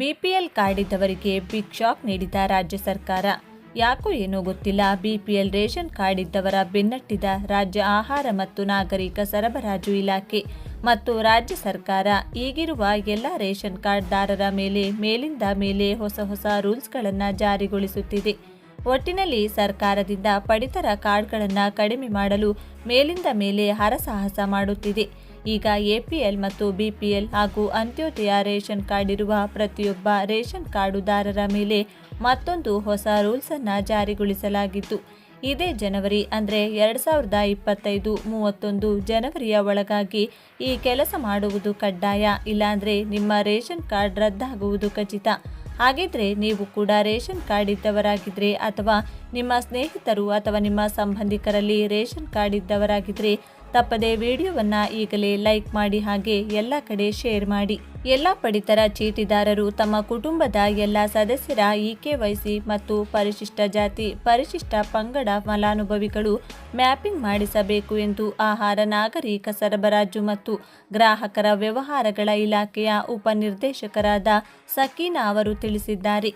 BPL card ಇದ್ದವರಿಗೆ big shock ನೀಡಿದ ರಾಜ್ಯ ಸರ್ಕಾರ. ಯಾಕೋ ಏನೂ ಗೊತ್ತಿಲ್ಲ, ಬಿಪಿಎಲ್ ರೇಷನ್ ಕಾರ್ಡ್ ಇದ್ದವರ ಬೆನ್ನಟ್ಟಿದ ರಾಜ್ಯ ಆಹಾರ ಮತ್ತು ನಾಗರಿಕ ಸರಬರಾಜು ಇಲಾಖೆ ಮತ್ತು ರಾಜ್ಯ ಸರ್ಕಾರ ಈಗಿರುವ ಎಲ್ಲ ರೇಷನ್ ಕಾರ್ಡ್ದಾರರ ಮೇಲೆ, ಮೇಲಿಂದ ಮೇಲೆ ಹೊಸ ಹೊಸ ರೂಲ್ಸ್ಗಳನ್ನು ಜಾರಿಗೊಳಿಸುತ್ತಿದೆ. ಒಟ್ಟಿನಲ್ಲಿ ಸರ್ಕಾರದಿಂದ ಪಡಿತರ ಕಾರ್ಡ್ಗಳನ್ನು ಕಡಿಮೆ ಮಾಡಲು ಮೇಲಿಂದ ಮೇಲೆ ಹರಸಾಹಸ ಮಾಡುತ್ತಿದೆ. ಈಗ ಎಪಿಎಲ್ ಮತ್ತು ಬಿಪಿಎಲ್ ಹಾಗೂ ಅಂತ್ಯೋದಯ ರೇಷನ್ ಕಾರ್ಡ್ ಇರುವ ಪ್ರತಿಯೊಬ್ಬ ರೇಷನ್ ಕಾರ್ಡುದಾರರ ಮೇಲೆ ಮತ್ತೊಂದು ಹೊಸ ರೂಲ್ಸನ್ನು ಜಾರಿಗೊಳಿಸಲಾಗಿತ್ತು. ಇದೇ ಜನವರಿ ಅಂದರೆ ಎರಡು ಸಾವಿರದ ಇಪ್ಪತ್ತೈದು ಮೂವತ್ತೊಂದು ಜನವರಿಯ ಒಳಗಾಗಿ ಈ ಕೆಲಸ ಮಾಡುವುದು ಕಡ್ಡಾಯ, ಇಲ್ಲಾಂದರೆ ನಿಮ್ಮ ರೇಷನ್ ಕಾರ್ಡ್ ರದ್ದಾಗುವುದು ಖಚಿತ. ಹಾಗಿದ್ರೆ ನೀವು ಕೂಡ ರೇಷನ್ ಕಾರ್ಡ್ ಇದ್ದವರಾಗಿದ್ದರೆ ಅಥವಾ ನಿಮ್ಮ ಸ್ನೇಹಿತರು ಅಥವಾ ನಿಮ್ಮ ಸಂಬಂಧಿಕರಲ್ಲಿ ರೇಷನ್ ಕಾರ್ಡ್ ಇದ್ದವರಾಗಿದ್ರೆ ತಪ್ಪದೆ ವಿಡಿಯೋವನ್ನ ಈಗಲೇ ಲೈಕ್ ಮಾಡಿ ಹಾಗೆ ಎಲ್ಲ ಕಡೆ ಶೇರ್ ಮಾಡಿ. ಎಲ್ಲ ಪಡಿತರ ಚೀಟಿದಾರರು ತಮ್ಮ ಕುಟುಂಬದ ಎಲ್ಲ ಸದಸ್ಯರ ಇಕೆವೈಸಿ ಮತ್ತು ಪರಿಶಿಷ್ಟ ಜಾತಿ, ಪರಿಶಿಷ್ಟ ಪಂಗಡ ಫಲಾನುಭವಿಗಳು ಮ್ಯಾಪಿಂಗ್ ಮಾಡಿಸಬೇಕು ಎಂದು ಆಹಾರ, ನಾಗರಿಕ ಸರಬರಾಜು ಮತ್ತು ಗ್ರಾಹಕರ ವ್ಯವಹಾರಗಳ ಇಲಾಖೆಯ ಉಪನಿರ್ದೇಶಕರಾದ ಸಕೀನಾ ಅವರು ತಿಳಿಸಿದ್ದಾರೆ.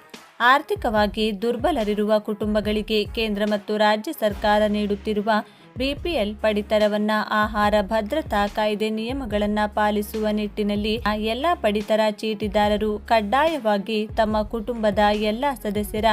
ಆರ್ಥಿಕವಾಗಿ ದುರ್ಬಲರಿರುವ ಕುಟುಂಬಗಳಿಗೆ ಕೇಂದ್ರ ಮತ್ತು ರಾಜ್ಯ ಸರ್ಕಾರ ನೀಡುತ್ತಿರುವ ಬಿಪಿಎಲ್ ಪಡಿತರವನ್ನ ಆಹಾರ ಭದ್ರತಾ ಕಾಯ್ದೆ ನಿಯಮಗಳನ್ನು ಪಾಲಿಸುವ ನಿಟ್ಟಿನಲ್ಲಿ ಎಲ್ಲಾ ಪಡಿತರ ಚೀಟಿದಾರರು ಕಡ್ಡಾಯವಾಗಿ ತಮ್ಮ ಕುಟುಂಬದ ಎಲ್ಲ ಸದಸ್ಯರ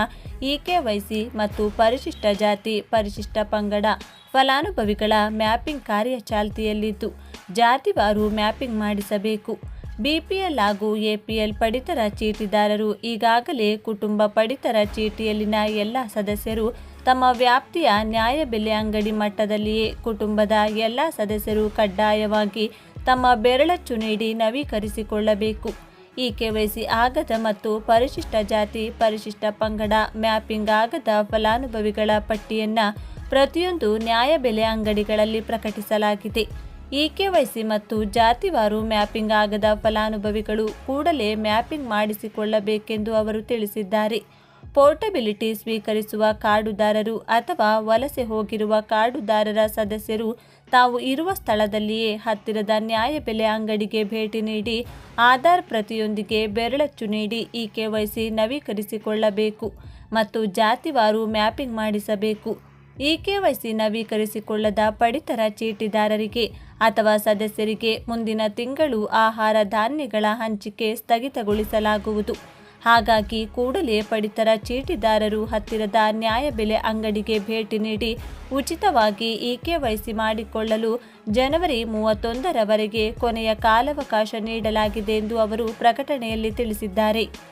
ಇಕೆವೈಸಿ ಮತ್ತು ಪರಿಶಿಷ್ಟ ಜಾತಿ, ಪರಿಶಿಷ್ಟ ಪಂಗಡ, ಫಲಾನುಭವಿಗಳ ಮ್ಯಾಪಿಂಗ್ ಕಾರ್ಯ ಚಾಲ್ತಿಯಲ್ಲಿದ್ದು ಜಾತಿವಾರು ಮ್ಯಾಪಿಂಗ್ ಮಾಡಿಸಬೇಕು. ಬಿಪಿಎಲ್ ಹಾಗೂ ಎಪಿಎಲ್ ಪಡಿತರ ಚೀಟಿದಾರರು ಈಗಾಗಲೇ ಕುಟುಂಬ ಪಡಿತರ ಚೀಟಿಯಲ್ಲಿನ ಎಲ್ಲ ಸದಸ್ಯರು ತಮ್ಮ ವ್ಯಾಪ್ತಿಯ ನ್ಯಾಯಬೆಲೆ ಅಂಗಡಿ ಮಟ್ಟದಲ್ಲಿಯೇ ಕುಟುಂಬದ ಎಲ್ಲ ಸದಸ್ಯರು ಕಡ್ಡಾಯವಾಗಿ ತಮ್ಮ ಬೆರಳಚ್ಚು ನೀಡಿ ನವೀಕರಿಸಿಕೊಳ್ಳಬೇಕು. ಈ ಕೆವೈಸಿ ಆಗದ ಮತ್ತು ಪರಿಶಿಷ್ಟ ಜಾತಿ, ಪರಿಶಿಷ್ಟ ಪಂಗಡ, ಮ್ಯಾಪಿಂಗ್ ಆಗದ ಫಲಾನುಭವಿಗಳ ಪಟ್ಟಿಯನ್ನು ಪ್ರತಿಯೊಂದು ನ್ಯಾಯಬೆಲೆ ಅಂಗಡಿಗಳಲ್ಲಿ ಪ್ರಕಟಿಸಲಾಗಿದೆ. ಈ ಕೆವೈಸಿ ಮತ್ತು ಜಾತಿವಾರು ಮ್ಯಾಪಿಂಗ್ ಆಗದ ಫಲಾನುಭವಿಗಳು ಕೂಡಲೇ ಮ್ಯಾಪಿಂಗ್ ಮಾಡಿಸಿಕೊಳ್ಳಬೇಕೆಂದು ಅವರು ತಿಳಿಸಿದ್ದಾರೆ. ಪೋರ್ಟಬಿಲಿಟಿ ಸ್ವೀಕರಿಸುವ ಕಾರ್ಡುದಾರರು ಅಥವಾ ವಲಸೆ ಹೋಗಿರುವ ಕಾರ್ಡುದಾರರ ಸದಸ್ಯರು ತಾವು ಇರುವ ಸ್ಥಳದಲ್ಲಿಯೇ ಹತ್ತಿರದ ನ್ಯಾಯಬೆಲೆ ಅಂಗಡಿಗೆ ಭೇಟಿ ನೀಡಿ ಆಧಾರ್ ಪ್ರತಿಯೊಂದಿಗೆ ಬೆರಳಚ್ಚು ನೀಡಿ ಈ ಕೆವೈಸಿ ನವೀಕರಿಸಿಕೊಳ್ಳಬೇಕು ಮತ್ತು ಜಾತಿವಾರು ಮ್ಯಾಪಿಂಗ್ ಮಾಡಿಸಬೇಕು. ಈ ಕೆವೈಸಿ ನವೀಕರಿಸಿಕೊಳ್ಳದ ಪಡಿತರ ಚೀಟಿದಾರರಿಗೆ ಅಥವಾ ಸದಸ್ಯರಿಗೆ ಮುಂದಿನ ತಿಂಗಳು ಆಹಾರ ಧಾನ್ಯಗಳ ಹಂಚಿಕೆ ಸ್ಥಗಿತಗೊಳಿಸಲಾಗುವುದು. ಹಾಗಾಗಿ ಕೂಡಲೇ ಪಡಿತರ ಚೀಟಿದಾರರು ಹತ್ತಿರದ ನ್ಯಾಯಬೆಲೆ ಅಂಗಡಿಗೆ ಭೇಟಿ ನೀಡಿ ಉಚಿತವಾಗಿ ಇ ಕೆವೈಸಿ ಮಾಡಿಕೊಳ್ಳಲು ಜನವರಿ ಮೂವತ್ತೊಂದರವರೆಗೆ ಕೊನೆಯ ಕಾಲಾವಕಾಶ ನೀಡಲಾಗಿದೆ ಎಂದು ಅವರು ಪ್ರಕಟಣೆಯಲ್ಲಿ ತಿಳಿಸಿದ್ದಾರೆ.